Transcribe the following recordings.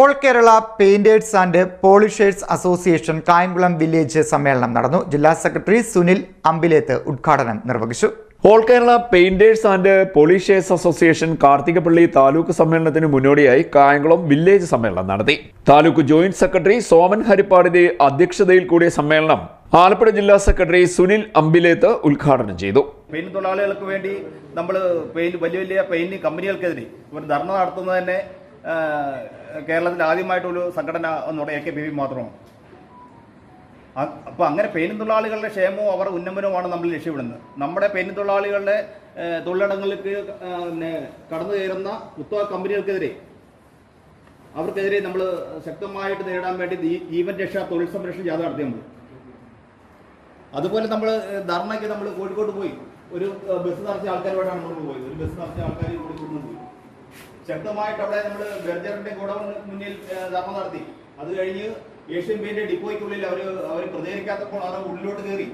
All Kerala painters and polishers association Kayamkulam village സമ്മേളനം നടന്നു. ജില്ലാ സെക്രട്ടറി സുനിൽ അമ്പിലേത്ത് ഉദ്ഘാടനം നിർവഹിച്ചു. All Kerala painters and polishers association Karthikappally taluk സമ്മേളനത്തിന് മുന്നോടിയായി കായംകുളം വില്ലേജ് സമ്മേളനം നടത്തി. താലൂക്ക് ജോയിന്റ് സെക്രട്ടറി സോമൻ ഹരിപ്പാടിന്റെ അധ്യക്ഷതയിൽ കൂടിയ സമ്മേളനം ആലപ്പുഴ ജില്ലാ സെക്രട്ടറി സുനിൽ അമ്പിലേത്ത് ഉദ്ഘാടനം ചെയ്തു. പെയിന്റ് തൊഴിലാളികൾക്ക് വേണ്ടി നമ്മൾ പെയിന്റ് വലിയ വലിയ പെയിന്റ് കമ്പനികൾക്കെതിരെ ഇവർ ധർണ നടത്തുന്നത് തന്നെ കേരളത്തിൽ ആദ്യമായിട്ടൊരു സംഘടന നമ്മുടെ എ കെ ബി മാത്രമാണ് അപ്പോൾ അങ്ങനെ പെയിൻ തൊഴിലാളികളുടെ ക്ഷേമവും അവർ ഉന്നമനവുമാണ് നമ്മൾ ലക്ഷ്യമിടുന്നത്. നമ്മുടെ പെയിൻ തൊഴിലാളികളുടെ ആ, തൊഴിലിടങ്ങൾക്ക് പിന്നെ കടന്നു കയറുന്ന കുത്തക കമ്പനികൾക്കെതിരെ അവർക്കെതിരെ നമ്മൾ ശക്തമായിട്ട് നേരിടാൻ വേണ്ടി ജീവൻ രക്ഷ തൊഴിൽ സംരക്ഷണ ജാഥ നടത്തി നമ്മൾ അതുപോലെ നമ്മൾ ധർണയ്ക്ക് നമ്മൾ കോഴിക്കോട്ട് പോയി. ഒരു ബസ് നടത്തിയ ആൾക്കാരുമായിട്ടാണ് നമ്മൾ പോയത്. ഒരു ബസ് നടത്തിയ ആൾക്കാർ കൂടി കൊണ്ടുപോയി ശക്തമായിട്ട് അവിടെ നമ്മൾ ബെർജറിന്റെ ഗോഡൗൺ മുന്നിൽ ധർമ്മ നടത്തി. അത് കഴിഞ്ഞ് ഏഷ്യൻ പെയിന്റ് ഡിപ്പോയ്ക്കുള്ളിൽ അവർ അവർ പ്രതികരിക്കാത്തപ്പോൾ അവർ ഉള്ളിലോട്ട് കയറി.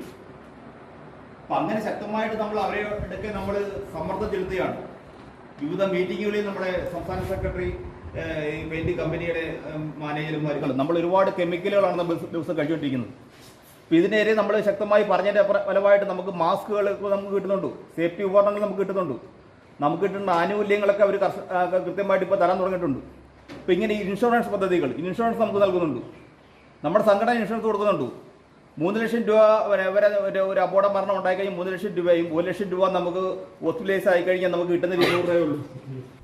അപ്പൊ അങ്ങനെ ശക്തമായിട്ട് നമ്മൾ അവരെ ഇടയ്ക്ക് നമ്മൾ സമ്മർദ്ദം ചെലുത്തുകയാണ്. വിവിധ മീറ്റിങ്ങുകളിൽ നമ്മുടെ സംസ്ഥാന സെക്രട്ടറി ഈ പെയിന്റ് കമ്പനിയുടെ മാനേജർമാർ നമ്മൾ ഒരുപാട് കെമിക്കലുകളാണ് നമ്മൾ ദിവസം- കഴിച്ചുകൊണ്ടിരിക്കുന്നത്. അപ്പൊ ഇതിനെതിരെ നമ്മൾ ശക്തമായി പറഞ്ഞതിന്റെ ഫലമായിട്ട് നമുക്ക് മാസ്കുകൾ നമുക്ക് കിട്ടുന്നുണ്ട്. സേഫ്റ്റി ഉപകരണങ്ങൾ നമുക്ക് കിട്ടുന്നുണ്ട്. നമുക്ക് കിട്ടുന്ന ആനുകൂല്യങ്ങളൊക്കെ അവർ കൃത്യമായിട്ട് ഇപ്പോൾ തരാൻ തുടങ്ങിയിട്ടുണ്ട്. ഇപ്പോൾ ഇങ്ങനെ ഇൻഷുറൻസ് പദ്ധതികൾ ഇൻഷുറൻസ് നമുക്ക് നൽകുന്നുണ്ട്. നമ്മുടെ സംഘടന ഇൻഷുറൻസ് കൊടുക്കുന്നുണ്ട്. മൂന്ന് ലക്ഷം രൂപ വരെ ഒരു അപകട മരണം ഉണ്ടായിക്കഴിഞ്ഞാൽ മൂന്ന് ലക്ഷം രൂപയും ഒരു ലക്ഷം രൂപ നമുക്ക് ഹോസ്പിറ്റലൈസ് ആയി കഴിഞ്ഞാൽ നമുക്ക് കിട്ടുന്ന ഇരുന്നൂറ്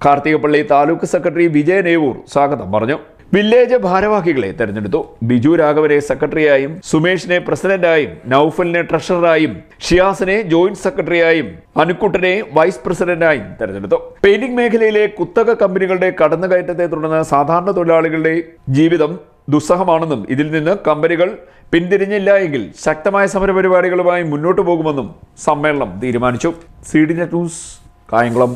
കാർത്തികപ്പള്ളി താലൂക്ക് സെക്രട്ടറി വിജയനേവൂർ സ്വാഗതം പറഞ്ഞു. വില്ലേജ് ഭാരവാഹികളെ തെരഞ്ഞെടുത്തു. ബിജു രാഘവനെ സെക്രട്ടറിയായും സുമേഷിനെ പ്രസിഡന്റായും നൌഫലിനെ ട്രഷററായും ഷിയാസിനെ ജോയിന്റ് സെക്രട്ടറിയായും അനുക്കുട്ടനെ വൈസ് പ്രസിഡന്റായും തെരഞ്ഞെടുത്തു. പെയിന്റിംഗ് മേഖലയിലെ കുത്തക കമ്പനികളുടെ കടന്നുകയറ്റത്തെ തുടർന്ന് സാധാരണ തൊഴിലാളികളുടെ ജീവിതം ദുസ്സഹമാണെന്നും ഇതിൽ നിന്ന് കമ്പനികൾ പിന്തിരിഞ്ഞില്ല എങ്കിൽ ശക്തമായ സമരപരിപാടികളുമായി മുന്നോട്ടു പോകുമെന്നും സമ്മേളനം തീരുമാനിച്ചു. C D news Kayamkulam.